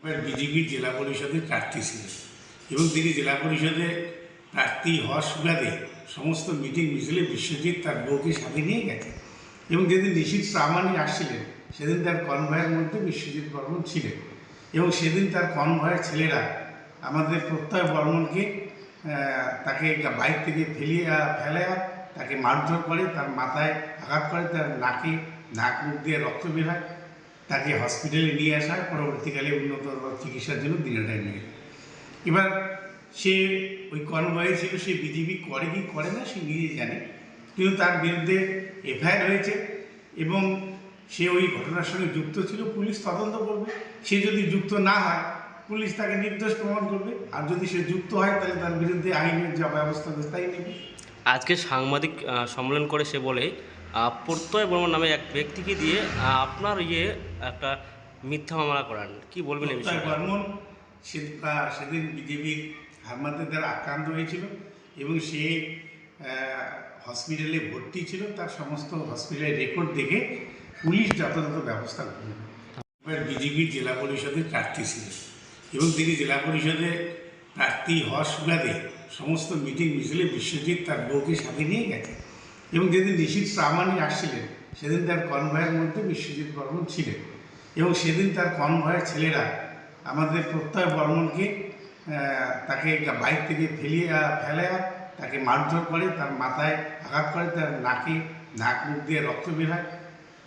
এবার বিজেপি জেলা পরিষদের প্রার্থী ছিলেন এবং তিনি জেলা পরিষদে প্রার্থী হওয়ার সুবাদে সমস্ত মিটিং মিছিলে বিশ্বজিৎ তার বউকে সাথে নিয়ে গেছে। এবং যেদিন নিশীত প্রামাণিক আসছিলেন, সেদিন তার কনভয়ের মধ্যে বিশ্বজিৎ বর্মন ছিলেন। এবং সেদিন তার কনভয়ের ছেলেরা আমাদের প্রত্যয় বর্মনকে তাকে বাইক থেকে ফেলিয়ে ফেলে তাকে মারধর করে, তার মাথায় আঘাত করে, তার নাকে নাক মুখ দিয়ে রক্ত বের হয়। তাকে হসপিটালে নিয়ে আসা পরবর্তীকালে উন্নত চিকিৎসার জন্য দিনাটায় নিয়ে। এবার সে ওই কনভয়ে ছিল, সে বিজেপি করে কি করে না, সে নিজে জানে। কিন্তু তার বিরুদ্ধে এফআইআর হয়েছে এবং সে ওই ঘটনার সঙ্গে যুক্ত ছিল, পুলিশ তদন্ত করবে। সে যদি যুক্ত না হয়, পুলিশ তাকে নির্দোষ প্রমাণ করবে। আর যদি সে যুক্ত হয়, তাহলে তার বিরুদ্ধে আইনের যা ব্যবস্থা তাই নেবে। আজকে সাংবাদিক সম্মেলন করে সে বলে প্রত্যয় বর্মন নামে এক ব্যক্তিকে দিয়ে আপনার ইয়ে একটা মিথ্যা মামলা করান। কি বলবেন এই তাই বিষয়ে? বর্মন সে- সেদিন বিজেপির হারমাদের দ্বারা আক্রান্ত হয়েছিল এবং সে হসপিটালে ভর্তি ছিল। তার সমস্ত হসপিটালের রেকর্ড দেখে পুলিশ যথাযথ ব্যবস্থা করবে এবার বিজেপির জেলা পরিষদের প্রার্থী ছিলেন এবং তিনি জেলা পরিষদে প্রার্থী হওয়ার সুবাদে সমস্ত মিটিং মিছিলে বিশ্বজিৎ তার বউকে সাথে নিয়ে গেছে এবং যেদিন নিশীত প্রামাণিক আসছিলেন, সেদিন তার কনভয়ের মধ্যে বিশ্বজিৎ বর্মন ছিলেন এবং সেদিন তার কনভয়ের ছেলেরা আমাদের প্রত্যয় বর্মনকে তাকে বাইক থেকে ফেলিয়ে ফেলে তাকে মারধর করে, তার মাথায় আঘাত করে, তার নাকে নাক মুখ দিয়ে রক্ত বের হয়,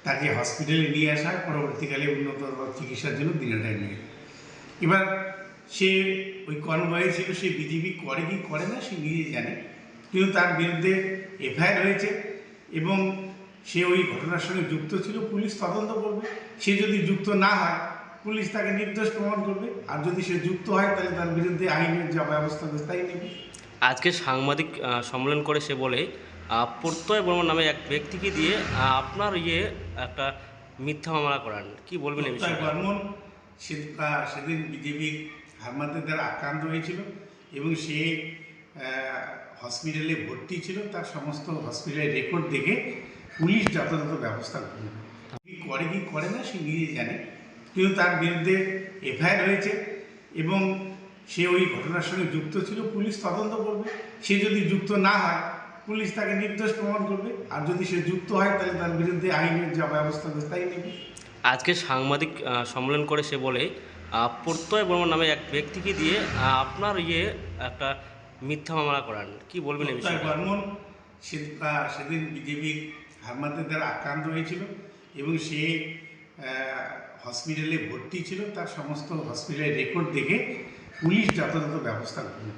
তাকে হসপিটালে নিয়ে আসা পরবর্তীকালে উন্নত চিকিৎসার জন্য দিনাটায় নিয়ে। এবার সে ওই কনভয়ে ছিল, সে বিজেপি করে কি করে না, সে নিজে জানে কিন্তু তার বিরুদ্ধে এফআইআর হয়েছে এবং সে ওই ঘটনার সঙ্গে যুক্ত ছিল পুলিশ তদন্ত করবে। সে যদি যুক্ত না হয় পুলিশ তাকে নির্দোষ প্রমাণ করবে। আর যদি সে যুক্ত হয় তাহলে তার বিরুদ্ধে আইনের যা ব্যবস্থা আছে তাই নেবে। আজকে সাংবাদিক সম্মেলন করে সে বলে প্রত্যয় বর্মন নামে এক ব্যক্তিকে দিয়ে আপনার ইয়ে একটা মিথ্যা মামলা করান। কি বলবেন এই বিষয়ে বর্মন সে আহ, সেদিন বিজেপির হারমাদের দ্বারা আক্রান্ত হয়েছিল এবং সে হসপিটালে ভর্তি ছিল, তার সমস্ত হসপিটালের রেকর্ড দেখে পুলিশ যথাযথ ব্যবস্থা করবে করে। কি করে না, সে নিজে জানে। কিন্তু তার বিরুদ্ধে এফআইআর হয়েছে এবং সে ওই ঘটনার সঙ্গে যুক্ত ছিল, পুলিশ তদন্ত করবে। সে যদি যুক্ত না হয়, পুলিশ তাকে নির্দোষ প্রমাণ করবে। আর যদি সে যুক্ত হয়, তাহলে তার বিরুদ্ধে আইনের যা ব্যবস্থা তাই নেবে। আজকে সাংবাদিক সম্মেলন করে সে বলে প্রত্যয় বর্মন নামে এক ব্যক্তিকে দিয়ে আপনার ইয়ে একটা মিথ্যা মামলা করান কি বলবেন এই বিষয়ে বর্মন সেদিন বিজেপির হারমাদের দ্বারা আক্রান্ত হয়েছিল এবং সে হসপিটালে ভর্তি ছিল। তার সমস্ত হসপিটালের রেকর্ড দেখে পুলিশ যথাযথ ব্যবস্থা করবে